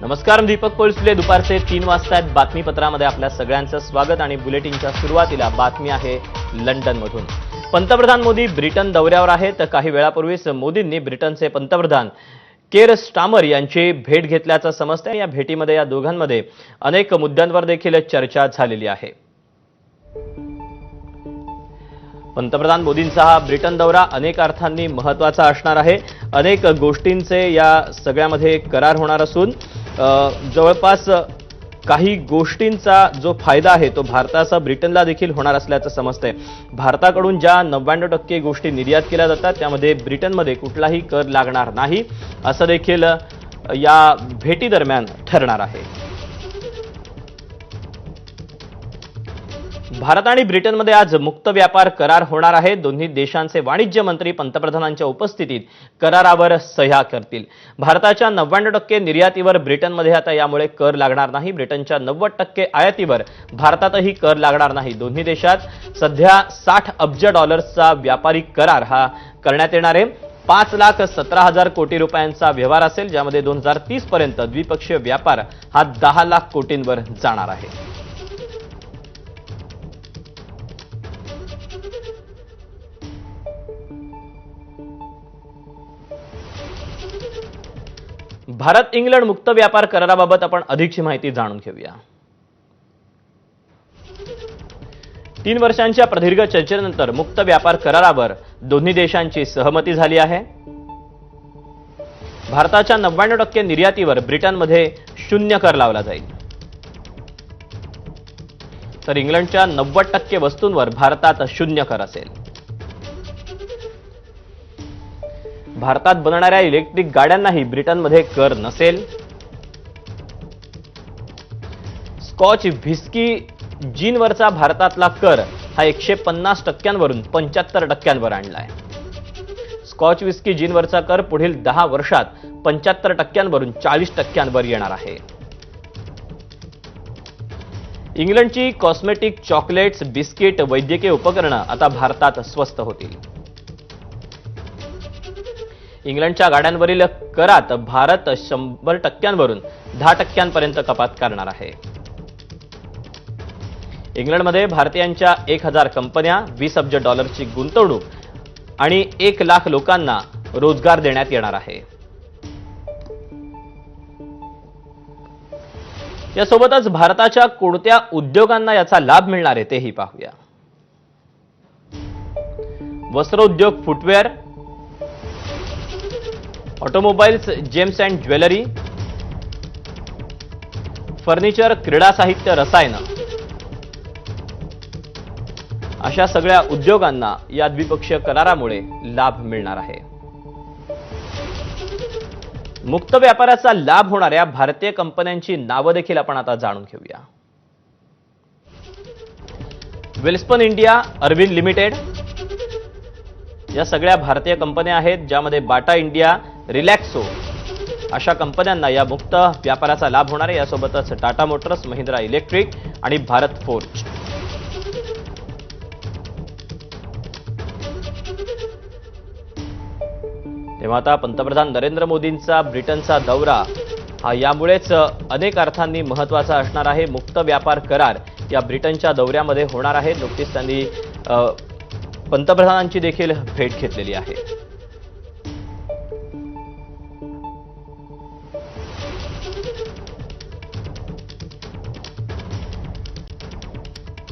नमस्कार मी दीपक कोळसुले दुपारचे तीन वाजता आहेत बातमीपत्रामध्ये आपल्या सगळ्यांचं स्वागत आणि बुलेटिनच्या सुरुवातीला बातमी आहे लंडनमधून. पंतप्रधान मोदी ब्रिटन दौऱ्यावर आहेत. काही वेळापूर्वीच मोदींनी ब्रिटनचे पंतप्रधान केर स्टामर यांची भेट घेतल्याचं समजतं या भेटीमध्ये या दोघांमध्ये अनेक मुद्द्यांवर देखील चर्चा झालेली आहे. पंतप्रधान मोदींचा हा ब्रिटन दौरा अनेक अर्थांनी महत्त्वाचा असणार आहे. अनेक गोष्टींचे या सगळ्यामध्ये करार होणार असून जवळपास काही गोष्टींचा जो फायदा आहे तो भारताचा ब्रिटनला देखील होणार असल्याचं समजतंय. भारताकडून ज्या नव्याण्णव टक्के गोष्टी निर्यात केल्या जातात त्यामध्ये ब्रिटनमध्ये कुठलाही कर लागणार नाही असं देखील या भेटीदरम्यान ठरणार आहे. भारत आणि ब्रिटनमध्ये आज मुक्त व्यापार करार होणार आहे. दोन्ही देशांचे वाणिज्य मंत्री पंतप्रधानांच्या उपस्थितीत करारावर सह्या करतील. भारताच्या नव्याण्णव टक्के निर्यातीवर ब्रिटनमध्ये आता यामुळे कर लागणार नाही. ब्रिटनच्या नव्वद टक्के आयातीवर भारतातही कर लागणार नाही. दोन्ही देशात सध्या साठ अब्ज डॉलर्सचा व्यापारी करार हा करण्यात येणार आहे. पाच लाख सतरा हजार कोटी रुपयांचा व्यवहार असेल ज्यामध्ये दोन हजार तीस पर्यंत द्विपक्षीय व्यापार हा दहा लाख कोटींवर जाणार आहे. भारत इंग्लंड मुक्त व्यापार कराराबाबत आपण अधिकची माहिती जाणून घेऊया. तीन वर्षांच्या प्रदीर्घ चर्चेनंतर मुक्त व्यापार करारावर दोन्ही देशांची सहमती झाली आहे. भारताच्या नव्याण्णव टक्के निर्यातीवर ब्रिटनमध्ये शून्य कर लावला जाईल. तर इंग्लंडच्या नव्वद टक्के वस्तूंवर भारतात शून्य कर असेल. भारतात बनणाऱ्या इलेक्ट्रिक गाड्यांनाही ब्रिटनमध्ये कर नसेल. स्कॉच व्हिस्की जीनवरचा भारतातला कर हा एकशे पन्नास टक्क्यांवरून पंच्याहत्तर टक्क्यांवर आणलाय. स्कॉच विस्की जीनवरचा कर पुढील दहा वर्षात पंच्याहत्तर टक्क्यांवरून चाळीस टक्क्यांवर येणार आहे. इंग्लंडची कॉस्मेटिक चॉकलेट्स बिस्किट वैद्यकीय उपकरणं आता भारतात स्वस्त होतील. इंग्लंडच्या गाड्यांवरील करात भारत शंभर टक्क्यांवरून दहा टक्क्यांपर्यंत कपात करणार आहे. इंग्लंडमध्ये भारतीयांच्या एक हजार कंपन्या वीस अब्ज डॉलरची गुंतवणूक आणि एक लाख लोकांना रोजगार देण्यात येणार आहे. यासोबतच भारताच्या कोणत्या उद्योगांना याचा लाभ मिळणार आहे तेही पाहूया. वस्त्रोद्योग footwear automobiles gems and jewellery furniture क्रीडा साहित्य रसायनं. अशा सगळ्या उद्योगांना या द्विपक्षीय करारामुळे लाभ मिळणार आहे. मुक्त व्यापाराचा लाभ होणाऱ्या भारतीय कंपन्यांची नावं देखील आपण आता जाणून घेऊया. Welspun India Arvind limited. या सगळ्या भारतीय कंपन्या आहेत ज्यामध्ये बाटा इंडिया रिलॅक्सो. अशा कंपन्यांना या मुक्त व्यापाराचा लाभ होणार आहे. यासोबतच टाटा मोटर्स महिंद्रा इलेक्ट्रिक आणि भारत फोर्ज. तेव्हा आता पंतप्रधान नरेंद्र मोदींचा ब्रिटनचा दौरा. हा यामुळेच अनेक अर्थांनी महत्त्वाचा असणार आहे. मुक्त व्यापार करार या ब्रिटनच्या दौऱ्यामध्ये होणार आहे. नुकतीच त्यांनी पंतप्रधानांची देखील भेट घेतलेली आहे.